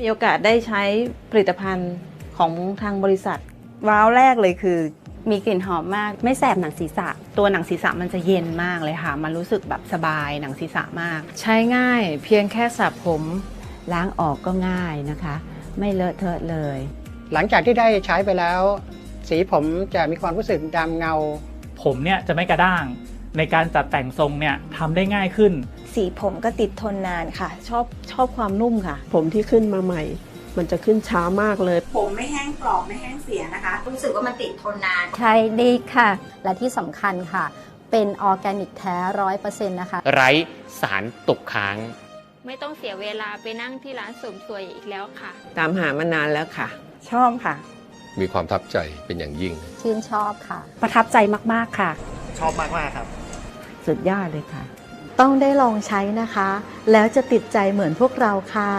มีโอกาสได้ใช้ผลิตภัณฑ์ของทางบริษัท ว้าวแรกเลยคือมีกลิ่นหอมมาก ไม่แสบหนังศีรษะ ตัวหนังศีรษะมันจะเย็นมากเลยค่ะ มันรู้สึกแบบสบายหนังศีรษะมาก ใช้ง่ายเพียงแค่สระผมล้างออกก็ง่ายนะคะ ไม่เลอะเทอะเลย หลังจากที่ได้ใช้ไปแล้ว สีผมจะมีความรู้สึกดำเงา ผมเนี่ยจะไม่กระด้าง ในการจัดแต่งทรงเนี่ยทำได้ง่ายขึ้น สีผมก็ติดทนนานค่ะ ชอบชอบความนุ่มค่ะ ผมที่ขึ้นมาใหม่ มันจะขึ้นช้ามากเลย ผมไม่แห้งกรอบไม่แห้งเสียนะคะ รู้สึกว่ามันติดทนนาน ใช้ดีค่ะ และที่สำคัญค่ะ เป็นออร์แกนิกแท้ร้อยเปอร์เซ็นต์นะคะ ไร้สารตกค้าง ไม่ต้องเสียเวลาไปนั่งที่ร้านเสริมสวยอีกแล้วค่ะ ตามหามานานแล้วค่ะ ชอบค่ะ มีความทับใจเป็นอย่างยิ่ง ชื่นชอบค่ะ ประทับใจมากๆค่ะ ชอบมากมากครับ สุดยอดเลยค่ะ ต้องได้ลองใช้นะคะ แล้วจะติดใจเหมือนพวกเราค่ะ